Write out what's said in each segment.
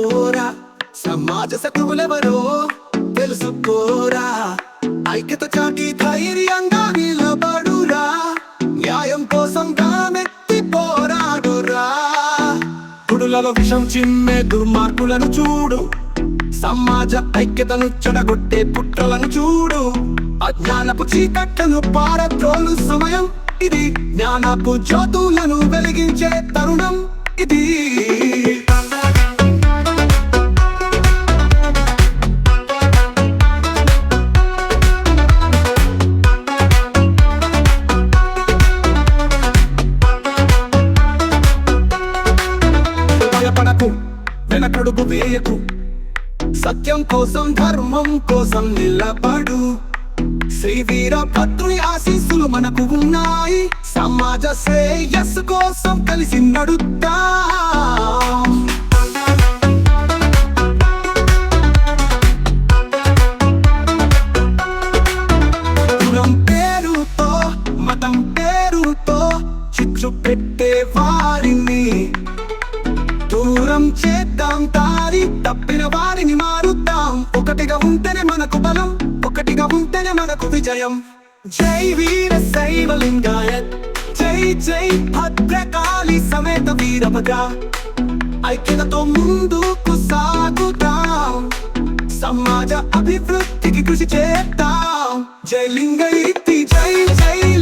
తెలుసుకోరా సమాజ శత్రువులెవరో తెలుసుకోరా ఐక్యత చాటి ధైర్యంగా నిలబడురా. న్యాయం కోసం గామెత్తి పోరాడురా. గుడులలో విషం చిమ్మే దుర్మార్గులను చూడు. సమాజ ఐక్యతను చెడగొట్టే పుట్టలను చూడు. అజ్ఞానపు చీకట్లను పారద్రోలు సమయం ఇది. జ్ఞానపు జ్యోతులను వెలిగించే తరుణం ఇది. చేయకు సత్యం కోసం ధర్మం కోసం నిలబడు. శ్రీ వీరభద్రుని ఆశీస్సులు మనకు ఉన్నాయి. సమాజ శ్రేయస్సు కోసం కలిసి నడుద్దాం. కులం పేరుతో మతం పేరుతో చిచ్చు పెట్టే ఉంటేనే మనకు బలం. ఒకటిగా ఉంటేనే మనకు విజయం. జై వీర శైవలింగాయ. జై జై భద్రకాళి సమేత వీరభద్ర. ఐక్యతతో ముందుకు సాగుతాం. సమాజ అభివృద్ధికి కృషి చేద్దాం. జై లింగైతి జై జై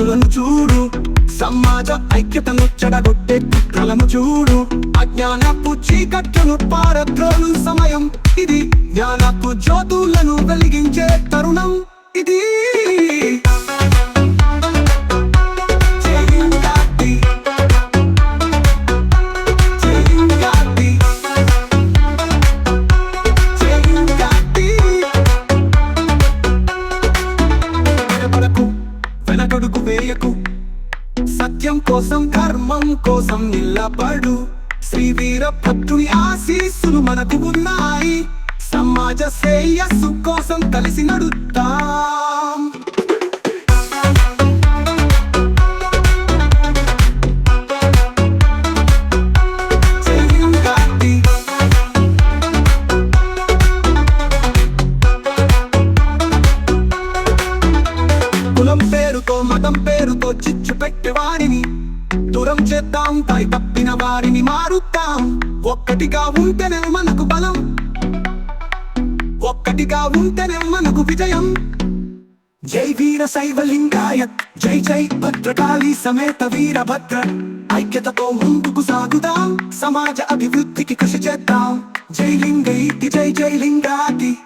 దుర్మార్గులను చూడు. సమాజ ఐక్యతను చెడగొట్టే కుట్రలను చూడు. అజ్ఞానపు చీకట్లను పారద్రోలు సమయం ఇది. జ్ఞానపు జ్యోతులను వెలిగించే తరుణం ఇది. కోసం ధర్మం కోసం నిలబడు. శ్రీ వీరభద్రుని ఆశీస్సులు మనకు ఉన్నాయి. సమాజ శ్రేయస్సు కోసం కలిసి నడుతా చేద్దాం పై తప్పిన వారిని మారుద్దాం. ఒక్కటిగా ఉంటేనే మనకు బలం. ఒక్కటిగా ఉంటేనే మనకు విజయం. జై వీర శైవలింగాయ జై జై భద్రకాళి సమేత వీరభద్ర. ఐక్యతతో ముందుకు సాగుదాం. సమాజ అభివృద్ధికి కృషి చేద్దాం. జై లింగైతి జై జై లింగాతి